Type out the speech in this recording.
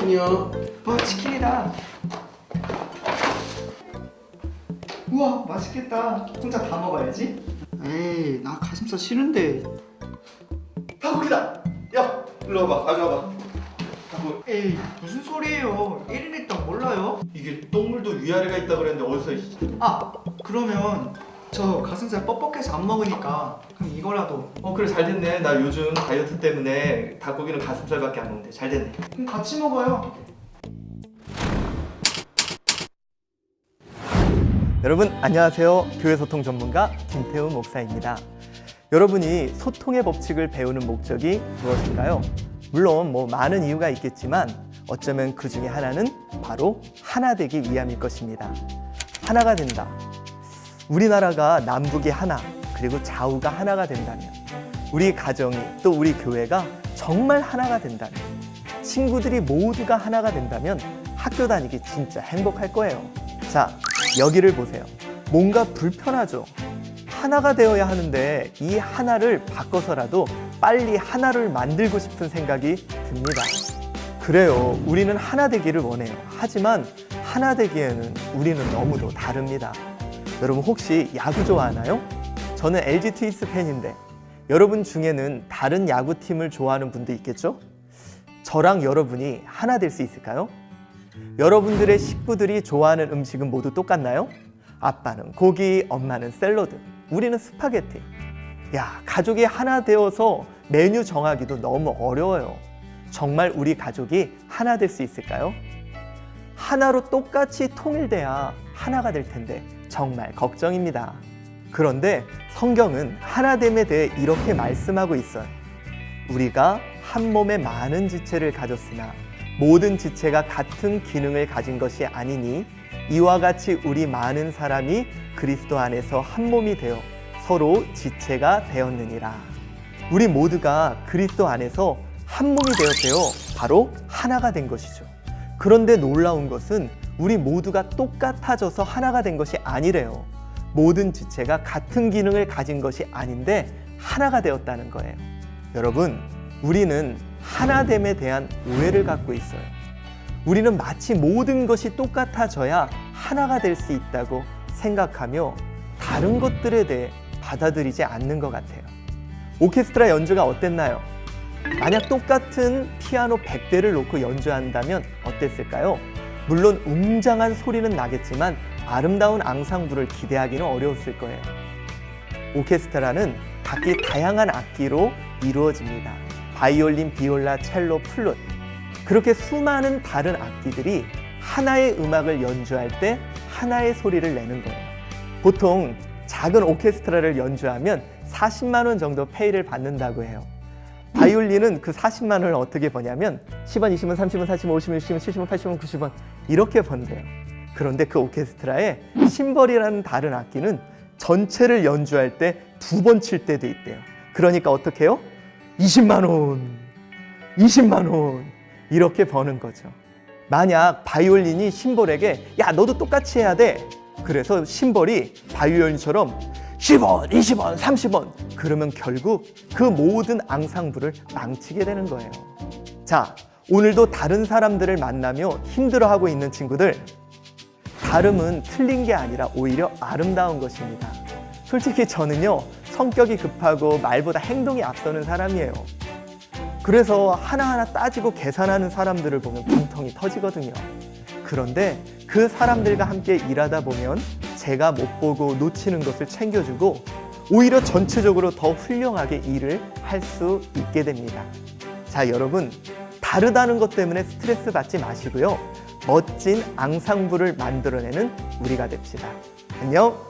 잠깐만요. 와 치킨이다. 우와 맛있겠다. 혼자 다 먹어야지. 에이 나 가슴살 싫은데. 닭고기다. 야, 일로 와봐. 아주 와봐. 닭고기. 에이 무슨 소리예요? 1인 1당 몰라요? 이게 똥물도 위아래가 있다 그랬는데 어디서 이- 아 그러면 저 가슴살 뻑뻑해서 안 먹으니까 그럼 이거라도 어 그래 잘 됐네. 나 요즘 다이어트 때문에 닭고기는 가슴살밖에 안 먹는데 잘 됐네. 그럼 같이 먹어요. 여러분 안녕하세요. 교회 소통 전문가 김태우 목사입니다. 여러분이 소통의 법칙을 배우는 목적이 무엇인가요? 물론 뭐 많은 이유가 있겠지만 어쩌면 그 중에 하나는 바로 하나 되기 위함일 것입니다. 하나가 된다. 우리나라가 남북이 하나 그리고 좌우가 하나가 된다면 우리 가정이 또 우리 교회가 정말 하나가 된다면 친구들이 모두가 하나가 된다면 학교 다니기 진짜 행복할 거예요. 자, 여기를 보세요. 뭔가 불편하죠? 하나가 되어야 하는데 이 하나를 바꿔서라도 빨리 하나를 만들고 싶은 생각이 듭니다. 그래요. 우리는 하나 되기를 원해요. 하지만 하나 되기에는 우리는 너무도 다릅니다. 여러분 혹시 야구 좋아하나요? 저는 LG 트위스 팬인데 여러분 중에는 다른 야구팀을 좋아하는 분도 있겠죠? 저랑 여러분이 하나 될 수 있을까요? 여러분들의 식구들이 좋아하는 음식은 모두 똑같나요? 아빠는 고기, 엄마는 샐러드, 우리는 스파게티. 야, 가족이 하나 되어서 메뉴 정하기도 너무 어려워요. 정말 우리 가족이 하나 될 수 있을까요? 하나로 똑같이 통일돼야 하나가 될 텐데 정말 걱정입니다. 그런데 성경은 하나됨에 대해 이렇게 말씀하고 있어요. 우리가 한 몸에 많은 지체를 가졌으나 모든 지체가 같은 기능을 가진 것이 아니니 이와 같이 우리 많은 사람이 그리스도 안에서 한 몸이 되어 서로 지체가 되었느니라. 우리 모두가 그리스도 안에서 한 몸이 되었대요. 바로 하나가 된 것이죠. 그런데 놀라운 것은 우리 모두가 똑같아져서 하나가 된 것이 아니래요. 모든 지체가 같은 기능을 가진 것이 아닌데 하나가 되었다는 거예요. 여러분, 우리는 하나됨에 대한 오해를 갖고 있어요. 우리는 마치 모든 것이 똑같아져야 하나가 될 수 있다고 생각하며 다른 것들에 대해 받아들이지 않는 것 같아요. 오케스트라 연주가 어땠나요? 만약 똑같은 피아노 100대를 놓고 연주한다면 어땠을까요? 물론 웅장한 소리는 나겠지만 아름다운 앙상블을 기대하기는 어려웠을 거예요. 오케스트라는 각기 다양한 악기로 이루어집니다. 바이올린, 비올라, 첼로, 플룻. 그렇게 수많은 다른 악기들이 하나의 음악을 연주할 때 하나의 소리를 내는 거예요. 보통 작은 오케스트라를 연주하면 40만 원 정도 페이를 받는다고 해요. 바이올린은 그 40만 원을 어떻게 버냐면 10원, 20원, 30원, 40원, 50원, 60원, 70원, 80원, 90원 이렇게 번대요. 그런데 그 오케스트라에 심벌이라는 다른 악기는 전체를 연주할 때 두 번 칠 때도 있대요. 그러니까 어떻게 해요? 20만 원, 20만 원 이렇게 버는 거죠. 만약 바이올린이 심벌에게 야 너도 똑같이 해야 돼. 그래서 심벌이 바이올린처럼 10원, 20원, 30원 그러면 결국 그 모든 앙상블을 망치게 되는 거예요. 자, 오늘도 다른 사람들을 만나며 힘들어하고 있는 친구들 다름은 틀린 게 아니라 오히려 아름다운 것입니다. 솔직히 저는요, 성격이 급하고 말보다 행동이 앞서는 사람이에요. 그래서 하나하나 따지고 계산하는 사람들을 보면 분통이 터지거든요. 그런데 그 사람들과 함께 일하다 보면 제가 못 보고 놓치는 것을 챙겨주고 오히려 전체적으로 더 훌륭하게 일을 할 수 있게 됩니다. 자, 여러분. 다르다는 것 때문에 스트레스 받지 마시고요. 멋진 앙상블을 만들어내는 우리가 됩시다. 안녕!